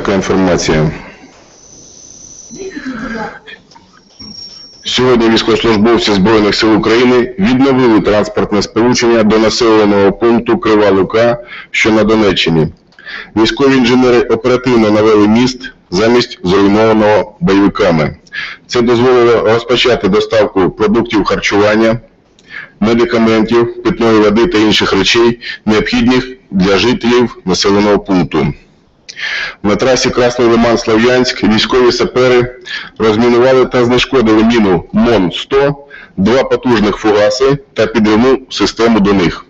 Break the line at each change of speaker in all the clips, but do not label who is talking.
така інформація. Сьогодні військовослужбовці Збройних сил України відновили транспортне сполучення до населеного пункту Крива Лука, що на Донеччині. Військові інженери оперативно навели міст замість зруйнованого бойовиками. Це дозволило розпочати доставку продуктів харчування, медикаментів, питної води та інших речей, необхідних для жителів населеного пункту. На трасі Красний Лиман Слов'янськ військові сапери розмінували та знешкодили міну МОН-100, два потужних фугаси та підривну систему до них.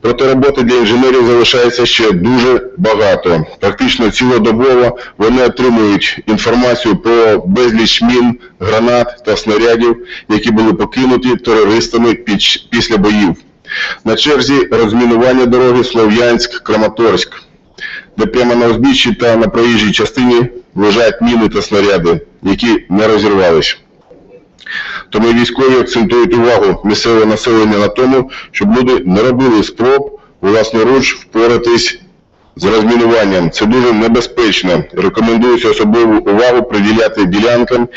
Проте роботи для інженерів залишається ще дуже багато. Практично цілодобово вони отримують інформацію про безліч мін, гранат та снарядів, які були покинуті терористами під після боїв. На черзі розмінування дороги Слов'янськ-Краматорськ, де прямо на узбіччі та на проїжджій частині лежать міни та снаряди, які не розірвались. Тому військові акцентують увагу місцевого населення на тому, щоб люди не робили спроб власноруч впоратись з розмінуванням. Це дуже небезпечно. Рекомендується особливу увагу приділяти ділянкам,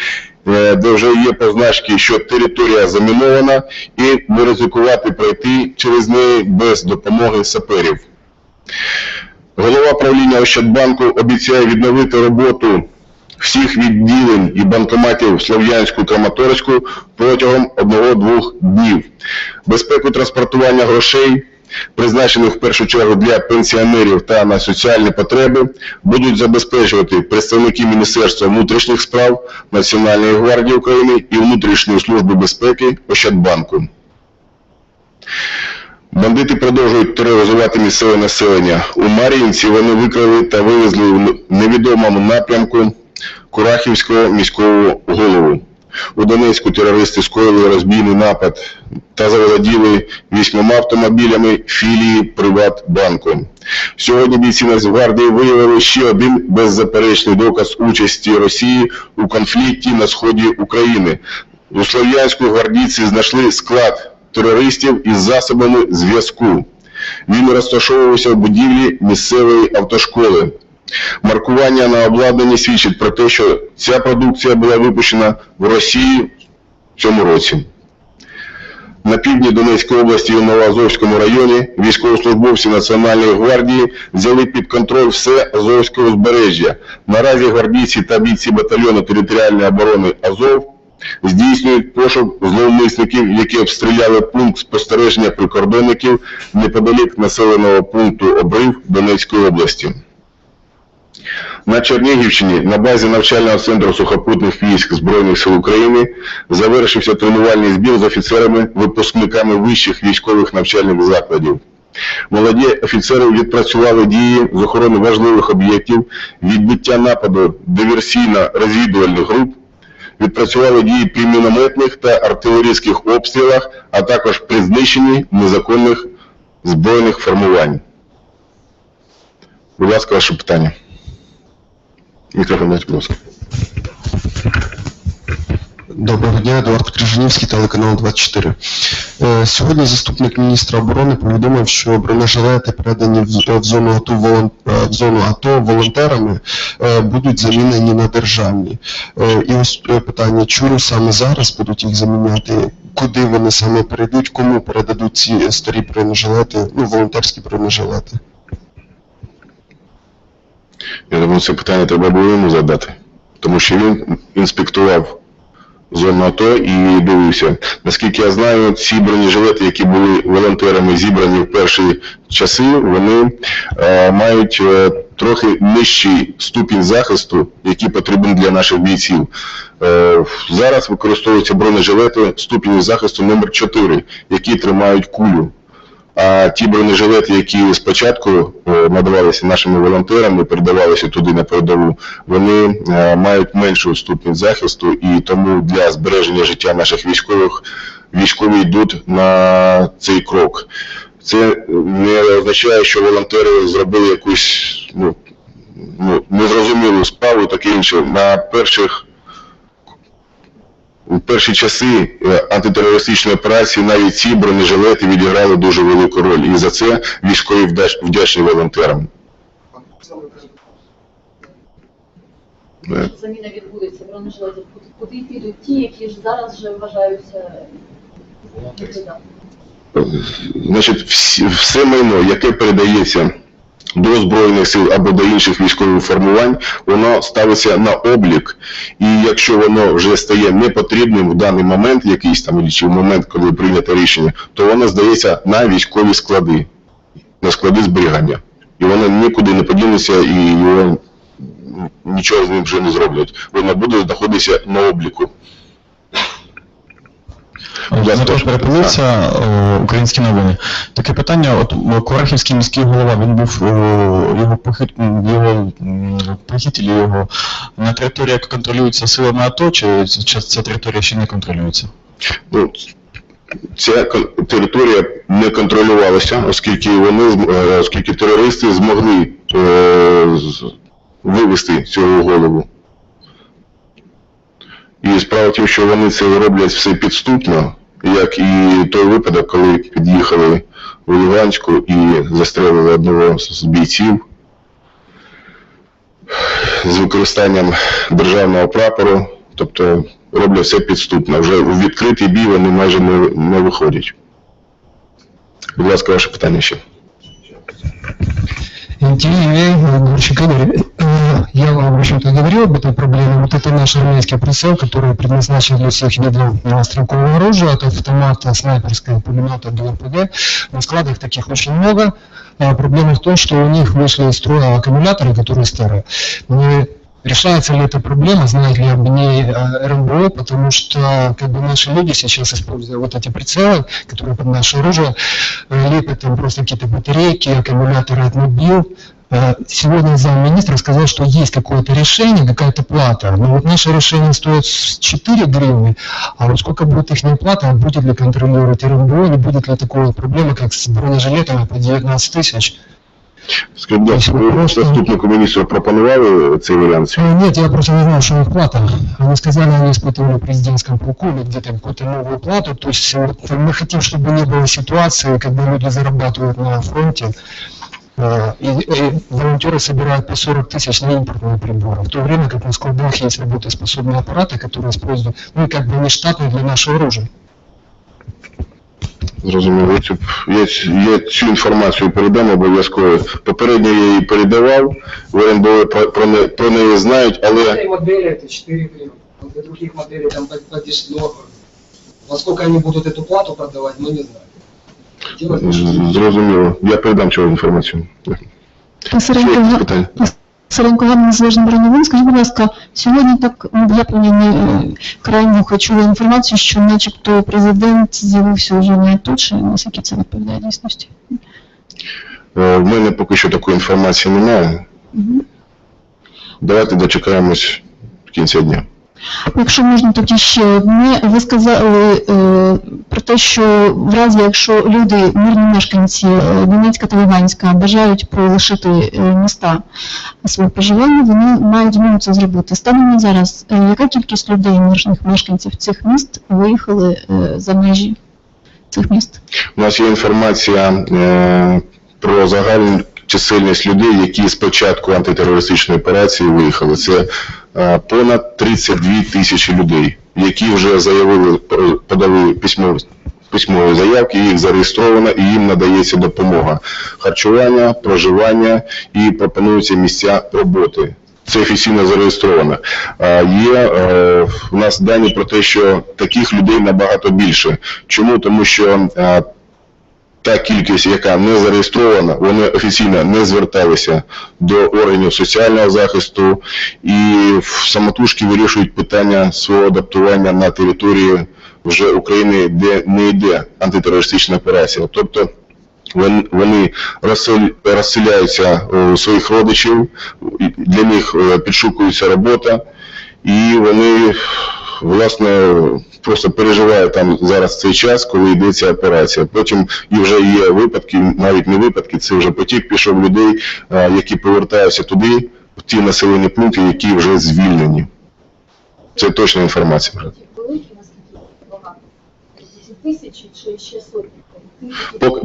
е, де вже є позначки, що територія замінована, і не ризикувати пройти через неї без допомоги саперів. Голова правління Ощадбанку обіцяє відновити роботу всіх відділень і банкоматів Слов'янську Краматорську протягом одного-двох днів. Безпеку транспортування грошей, призначених в першу чергу для пенсіонерів та на соціальні потреби, будуть забезпечувати представники Міністерства внутрішніх справ, Національної гвардії України і Внутрішньої служби безпеки Ощадбанку. Бандити продовжують тероризувати місцеве населення. У Мар'їнці вони викрали та вивезли в невідомому напрямку Курахівського міського голову. У Донецьку терористи скоїли розбійний напад та заволоділи вісьмома автомобілями філії Приватбанку. Сьогодні бійці Нацгвардії виявили ще один беззаперечний доказ участі Росії у конфлікті на сході України. У Слов'янську гвардійці знайшли склад терористів із засобами зв'язку. Він розташовувався в будівлі місцевої автошколи. Маркування на обладнанні свідчить про те, що ця продукція була випущена в Росії в цьому році. На півдні Донецької області і Новоазовському районі військовослужбовці Національної гвардії взяли під контроль все Азовське узбережжя. Наразі гвардійці та бійці батальйону територіальної оборони Азов здійснюють пошук зловмисників, які обстріляли пункт спостереження прикордонників неподалік населеного пункту Обрив Донецької області. На Чернігівщині на базі навчального центру сухопутних військ Збройних сил України завершився тренувальний збір з офіцерами, випускниками вищих військових навчальних закладів. Молоді офіцери відпрацювали дії з охорони важливих об'єктів, відбиття нападу диверсійно-розвідувальних груп, відпрацювали дії при мінометних та артилерійських обстрілах, а також при знищенні незаконних збройних формувань. Будь ласка, ваше питання. Мікрофон будь ласка.
Доброго дня, Едуард Крижанівський, телеканал 24. Е, Сьогодні заступник міністра оборони повідомив, що бронежилети, передані в в зону АТО, е, в зону АТО волонтерами, е, будуть замінені на державні. Е, І ось е, питання, чому саме зараз будуть їх заміняти, куди вони саме перейдуть, кому передадуть ці старі бронежилети, ну, волонтерські бронежилети?
Я думаю, це питання треба було йому задати, тому що він інспектував зону АТО і дивився. Наскільки я знаю, ці бронежилети, які були волонтерами зібрані в перші часи, вони е, мають е, трохи нижчий ступінь захисту, який потрібен для наших бійців. Е, зараз використовуються бронежилети ступінь захисту номер 4, які тримають кулю. А ті бронежилети, які спочатку е, надавалися нашими волонтерами, передавалися туди на передову, вони е, мають меншу ступінь захисту, і тому для збереження життя наших військових військові йдуть на цей крок. Це не означає, що волонтери зробили якусь ну, ну, незрозумілу справу, таке інше. На перших у перші часи е, антитерористичної операції навіть ці бронежилети відіграли дуже велику роль. І за це військові вдячні волонтерам. Е,
заміна відбудеться бронежилетів, куди- підуть ті, які ж зараз вже вважаються ліквідатами?
Значить, всі- все майно, яке передається до Збройних сил або до інших військових формувань, воно ставиться на облік. І якщо воно вже стає непотрібним в даний момент, якийсь там чи в момент, коли прийнято рішення, то воно здається на військові склади, на склади зберігання. І воно нікуди не подінеться і його нічого з ним вже не зроблять. Воно буде знаходитися на обліку.
Дмитро
ваше
перепинився, українські новини. Таке питання, от о, Курахівський міський голова, він був його похід, його м, його на території, яка контролюється силами АТО, чи, ця територія ще не контролюється?
Ну, ця територія не контролювалася, оскільки вони е, оскільки терористи змогли е, вивести цього голову. І справа в тім, що вони це роблять все підступно, як і той випадок, коли під'їхали у Луганську і застрелили одного з бійців з використанням державного прапору, тобто роблять все підступно. Вже у відкритий бій вони майже не, не виходять. Будь ласка, ваше питання ще.
Интеллигент, Гурчик Игорь, э, я вам, в общем-то, говорил об этой проблеме. Вот это наш армейский прицел, который предназначен для всех видов э, стрелкового оружия, от автомата, снайперского пулемета до РПГ. На складах таких очень много. А Проблема в том, что у них вышли из строя аккумуляторы, которые старые. Не Решается ли эта проблема, знает ли об ней э, РНБО, потому что как бы наши люди сейчас, используя вот эти прицелы, которые под наше оружие, э, лепят там просто какие-то батарейки, аккумуляторы от мобил. Э, Сегодня замминистра сказал, что есть какое-то решение, какая-то плата. Но вот наше решение стоит с 4 гривны, а вот сколько будет их плата, будет ли контролировать РНБО, не будет ли такой вот проблемы, как с бронежилетами по 19 тысяч.
Скажіть, будь ласка, ви заступнику міністра пропонували цей варіант?
Э, Нет, я просто не знал, что у них плата. Они сказали, они испытывали в президентском полку или где-то какую-то новую плату. То есть вот, мы хотим, чтобы не было ситуации, когда люди зарабатывают на фронте, э, и, и волонтеры собирают по 40 тысяч на импортные приборы, в то время как на складах есть работоспособные аппараты, которые используют, ну, как бы не штатные для нашего оружия.
Зрозуміло, я цю, я, цю- я цю інформацію передам обов'язково. Попередньо я її передавав, в РНБО про, про, не- про неї знають, але
этой модели это 4 гривны. Вот Для других моделей там по- подешевле. Во сколько они будут эту плату продавать, мы не знаем. Делать
з- зрозуміло. Я передам цю інформацію. Ще якісь
Саренко,
питання?
Саренко Ганна Незалежний броневик. Скажіть, будь ласка, сьогодні так я я принаймні крайню почула інформацію, що начебто президент з'явився вже не тут, чи наскільки це відповідає дійсності?
Е, В мене поки що такої інформації немає.
Угу.
Давайте дочекаємось кінця дня.
Якщо можна тоді ще одне, ви сказали е, про те, що в разі, якщо люди, мирні мешканці е, Донецька та Луганська бажають полишити е, міста свого проживання, вони мають змогу це зробити. Станом на зараз, яка кількість людей, мирних мешканців цих міст, виїхали за межі цих міст?
У нас є інформація про загальну чисельність людей, які з початку антитерористичної операції виїхали. Це понад 32 тисячі людей, які вже заявили, про- подали письмо, письмові заявки, їх зареєстровано і їм надається допомога харчування, проживання і пропонуються місця роботи. Це офіційно зареєстровано. Є е, в нас дані про те, що таких людей набагато більше. Чому? Тому що е, та кількість, яка не зареєстрована, вони офіційно не зверталися до органів соціального захисту і самотужки вирішують питання свого адаптування на території вже України, де не йде антитерористична операція. Тобто вони розселяються у своїх родичів, для них е, підшукується робота, і вони власне просто переживають там зараз цей час, коли йдеться операція. Потім і вже є випадки, навіть не випадки, це вже потік пішов людей, які повертаються туди, в ті населені пункти, які вже звільнені. Це точна інформація вже.
Великі, наскільки багато? 10 тисяч чи ще сотні?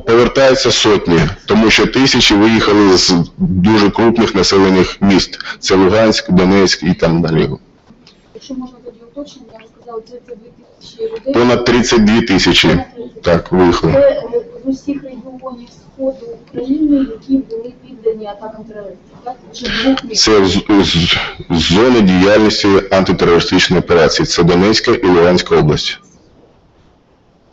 Повертаються сотні, тому що тисячі виїхали з дуже крупних населених міст. Це Луганськ, Донецьк і там далі.
Якщо можна тоді уточнення, ви сказали, 32 тисячі людей.
Понад 32 тисячі. Так, виїхали.
Це е, з усіх регіонів Сходу України, які були піддані атакам терористів, так? Чи двох міст?
Це з, з, з зони діяльності антитерористичної операції. Це Донецька і Луганська область.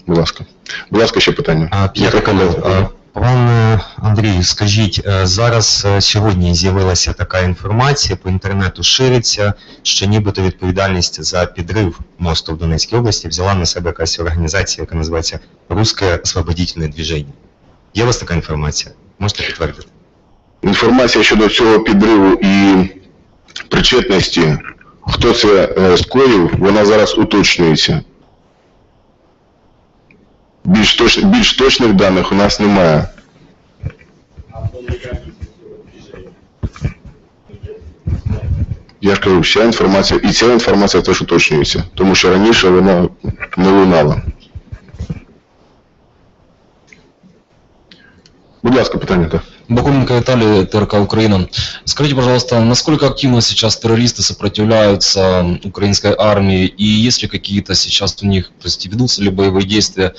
Будь ласка. Будь ласка, ще питання.
А, П'яте
Мікрофон.
коло. Пане Андрію, скажіть, е, зараз е, сьогодні з'явилася така інформація, по інтернету шириться, що нібито відповідальність за підрив мосту в Донецькій області взяла на себе якась організація, яка називається Русське освободительне движення. Є у вас така інформація? Можете підтвердити?
Інформація щодо цього підриву і причетності, хто це е, скоїв, вона зараз уточнюється. Більш, точ, більш точних даних у нас немає. Я ж кажу, вся інформація, і ця інформація теж уточнюється, тому що раніше вона не лунала. Будь ласка, питання так.
Бакуменко Виталий, ТРК Украина. Скажите, пожалуйста, насколько активно сейчас террористы сопротивляются украинской армии и есть ли какие-то сейчас у них, то есть ведутся ли боевые действия,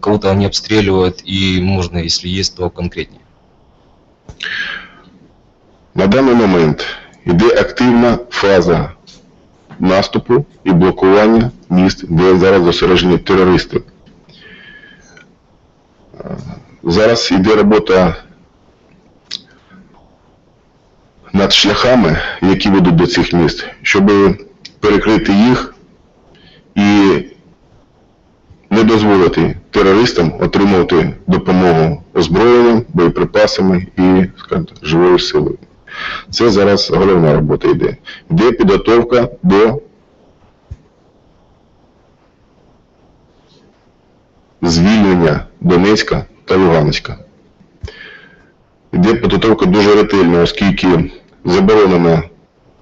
кого-то они обстреливают и можно, если есть, то конкретнее?
На даний момент йде активна фаза наступу і блокування міст, де зараз зосереджені терористи. Зараз йде робота над шляхами, які ведуть до цих міст, щоб перекрити їх і не дозволити терористам отримувати допомогу озброєнням, боєприпасами і скажімо живою силою. Це зараз головна робота йде. Йде підготовка до звільнення Донецька та Луганська. Йде підготовка дуже ретельно, оскільки заборонено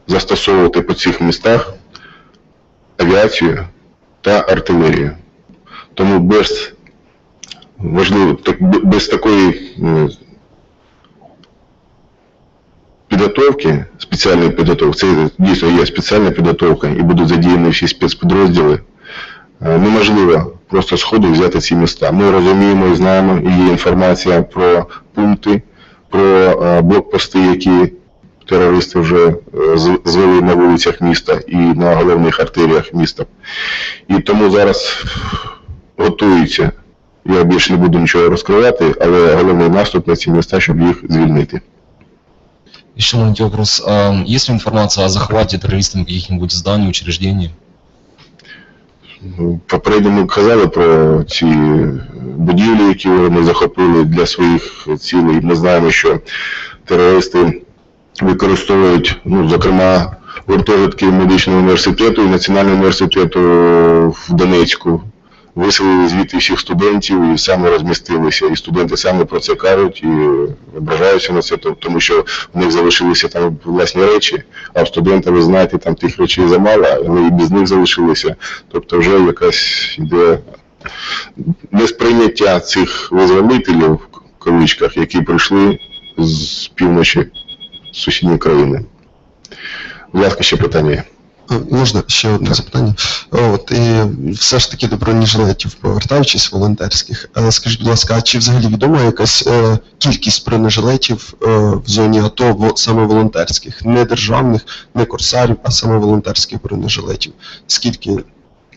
застосовувати по цих містах авіацію та артилерію. Тому без важливо, так, без такої підготовки, спеціальної підготовки, це дійсно є спеціальна підготовка і будуть задіяні всі спецпідрозділи, е, неможливо просто сходу взяти ці міста. Ми розуміємо і знаємо, і є інформація про пункти, про е, блокпости, які терористи вже е, звели на вулицях міста і на головних артеріях міста. І тому зараз готуються. Я більше не буду нічого розкривати, але головний наступ на ці міста, щоб їх звільнити.
Еще маленький вопрос. А есть ли информация о захвате террористами каких-нибудь зданий, учреждений?
Попередньо ми казали про ці будівлі, які вони захопили для своїх цілей. Ми знаємо, що терористи використовують, ну, зокрема, гуртожитки медичного університету і Національного університету в Донецьку. Виселили звідти всіх студентів і саме розмістилися. І студенти саме про це кажуть і ображаються на це, тому що в них залишилися там власні речі, а в студента, ви знаєте, там тих речей замало, але і без них залишилися. Тобто вже якась йде несприйняття цих визволителів, в кавичках, які прийшли з півночі сусідньої країни. Будь ласка, ще питання.
А, Можна ще одне запитання? От, і все ж таки до бронежилетів, повертаючись волонтерських, е, скажіть, будь ласка, а чи взагалі відома якась е, кількість бронежилетів е, в зоні АТО саме волонтерських, не державних, не корсарів, а саме волонтерських бронежилетів? Скільки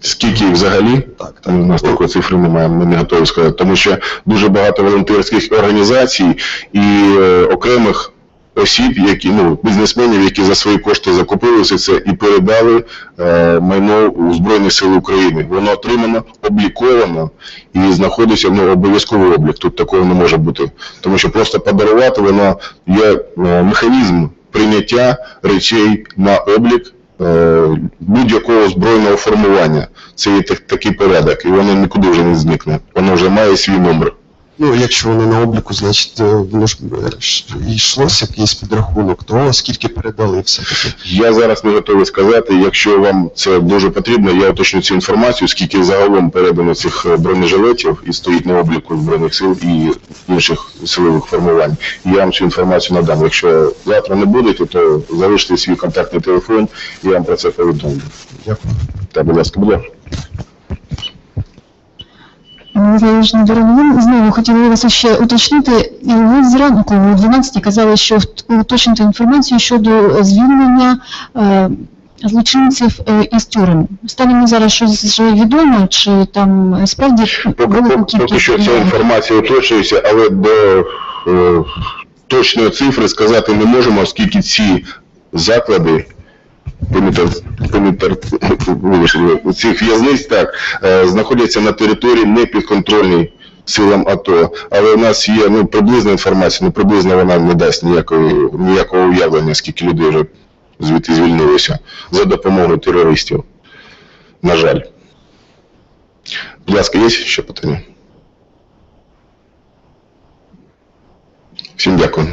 Скільки їх взагалі?
так,
Там у нас такої цифри немає, ми не готові сказати, тому що дуже багато волонтерських організацій і е, окремих осіб, які ну бізнесменів, які за свої кошти закупили це і передали е, майно у Збройні Сили України. Воно отримано, обліковано і знаходиться ну, обов'язковий облік. Тут такого не може бути, тому що просто подарувати воно є е, механізм прийняття речей на облік. е, Будь-якого збройного формування. Це є так- такий порядок, і воно нікуди вже не зникне. Воно вже має свій номер.
Ну, якщо вони на обліку, значить, е, воно ж е, йшлося якийсь підрахунок, то скільки передали все-таки.
Я зараз не готовий сказати. Якщо вам це дуже потрібно, я уточню цю інформацію, скільки загалом передано цих е, бронежилетів і стоїть на обліку Збройних сил і інших силових формувань. Я вам цю інформацію надам. Якщо завтра не будете, то залиште свій контактний телефон, і я вам про це повідомлю.
Дякую.
Так, будь ласка, будь ласка.
Незалежно до новин, знову хотіла вас ще уточнити. Ви зранку о 12 казали, що уточнити інформацію щодо звільнення е, злочинців із тюрем. Станемо зараз щось відомо, чи там справді
Поки, що ця інформація уточнюється, але до е, точної цифри сказати не можемо, оскільки ці заклади цих в'язниць так, е, знаходяться на території непідконтрольній силам АТО. Але у нас є ну, приблизна інформація, ну приблизно вона не дасть ніякої, ніякого уявлення, скільки людей вже звідти звільнилося за допомогою терористів. На жаль. Будь ласка, є ще питання? Всім дякую.